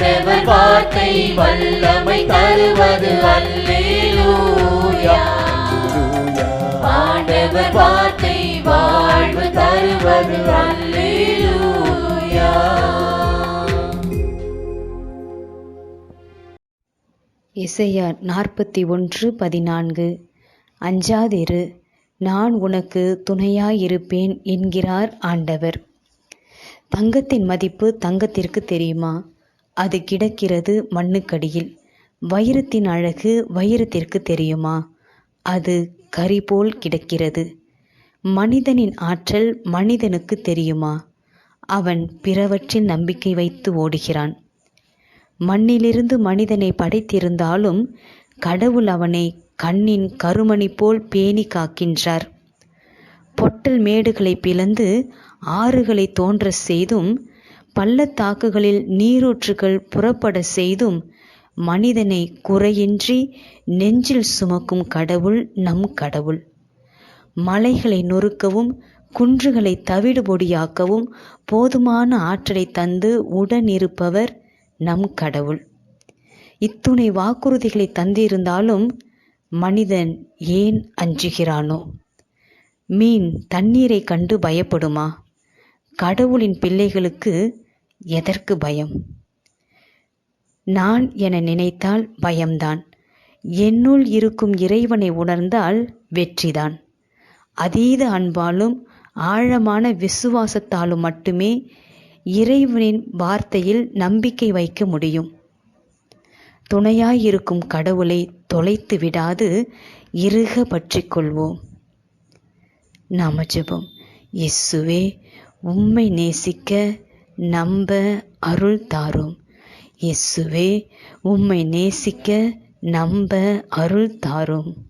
ஆண்டவர் வார்த்தை வல்லமை தருவது அல்லேலூயா. ஆண்டவர் வார்த்தை வாழ்வு தருவது அல்லேலூயா. இசையா நாற்பத்தி ஒன்று பதினான்கு. அஞ்சாதிரு நான் உனக்கு துணையாயிருப்பேன் என்கிறார் ஆண்டவர். தங்கத்தின் மதிப்பு தங்கத்திற்கு தெரியுமா? அது கிடக்கிறது மண்ணுக்கடியில். வைரத்தின் அழகு வைரத்திற்கு தெரியுமா? அது கரி போல் கிடக்கிறது. மனிதனின் ஆற்றல் மனிதனுக்கு தெரியுமா? அவன் பிறவற்றில் நம்பிக்கை வைத்து ஓடுகிறான். மண்ணிலிருந்து மனிதனை படைத்திருந்தாலும் கடவுள் அவனை கண்ணின் கருமணி போல் பேணி காக்கின்றார். பொட்டல் மேடுகளை பிளந்து ஆறுகளை தோன்ற செய்தும் பள்ளத்தாக்குகளில் நீரூற்றுகள் புறப்பட செய்தும் மனிதனை குறையின்றி நெஞ்சில் சுமக்கும் கடவுள் நம் கடவுள். மலைகளை நொறுக்கவும் குன்றுகளை தவிடுபொடியாக்கவும் போதுமான ஆற்றலை தந்து உடனிருப்பவர் நம் கடவுள். இத்துணை வாக்குறுதிகளை தந்திருந்தாலும் மனிதன் ஏன் அஞ்சுகிறானோ? மீன் தண்ணீரை கண்டு பயப்படுமா? கடவுளின் பிள்ளைகளுக்கு எதற்கு பயம்? நான் என நினைத்தால் பயம்தான். என்னுள் இருக்கும் இறைவனை உணர்ந்தால் வெற்றிதான். அதீத அன்பாலும் ஆழமான விசுவாசத்தாலும் மட்டுமே இறைவனின் வார்த்தையில் நம்பிக்கை வைக்க முடியும். துணையாயிருக்கும் கடவுளை தொலைத்து விடாது இறுக பற்றிக்கொள்வோம் நாம ஜெபம். இயேசுவே உம்மை நேசிக்க நம்ப அருள் தாரும். இயேசுவே உம்மை நேசிக்க நம்ப அருள் தாரும்.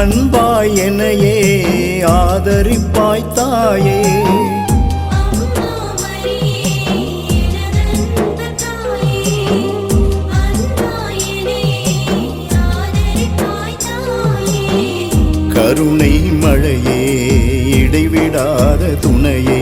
அன்பாய் என்னையே ஆதரிப்பாய் தாயே. கருணை மழையே இடைவிடாத துணையே.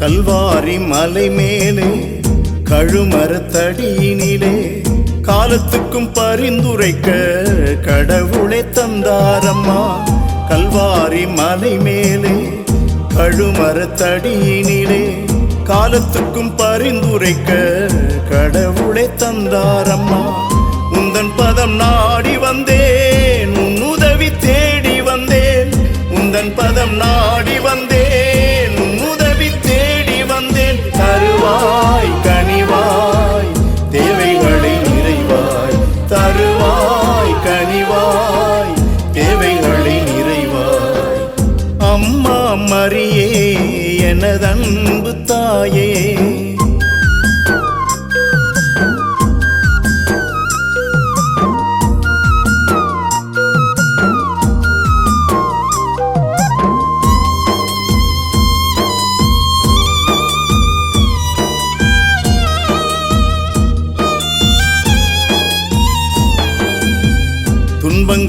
கல்வாரி மலை மேலே கழுமரத்தடியினிலே காலத்துக்கும் பரிந்துரைக்க கடவுளை தந்தாரம்மா. கல்வாரி மலை மேலே கழுமரத்தடியினிலே காலத்துக்கும் பரிந்துரைக்க கடவுளை தந்தாரம்மா. உந்தன் பதம் நான்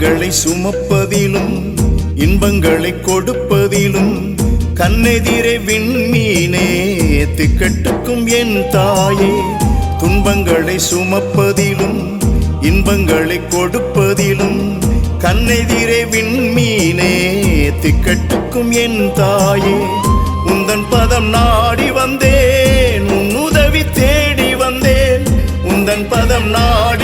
துன்பங்களை சுமப்பதிலும் இன்பங்களை கொடுப்பதிலும் கண்ணெதிரே விண்மீனே திக்கட்டுக்கும் என் தாயே. துன்பங்களை சுமப்பதிலும் இன்பங்களை கொடுப்பதிலும் கண்ணெதிரே விண்மீனே திக்கட்டுக்கும் என் தாயே. உந்தன் பதம் நாடி வந்தேன் உன் உதவி தேடி வந்தேன் உந்தன் பதம் நாடி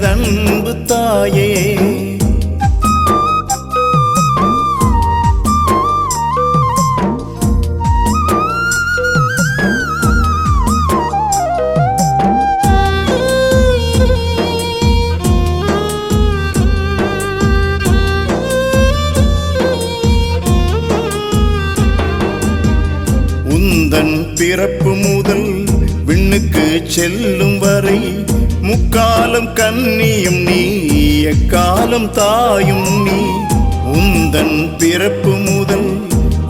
எனதன்பு தாயே. உந்தன் பிறப்பு முதல் விண்ணுக்கு செல்லும் வரை முக்காலம் கன்னியும் நீ எக்காலம் தாயும் நீ. உந்தன் பிறப்பு முதல்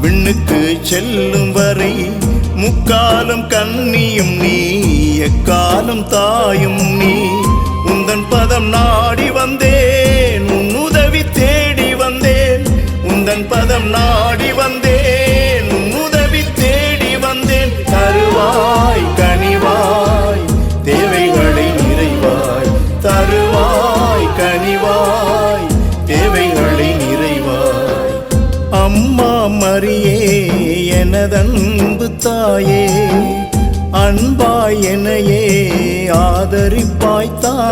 விண்ணுக்கு செல்லும் வரை முக்காலம் கன்னியும் நீ எக்காலம் தாயும் நீ. உந்தன் பதம் நாடி வந்தேன் உன் உதவி தேடி வந்தேன். உந்தன் பதம் நாடி வந்தேன்.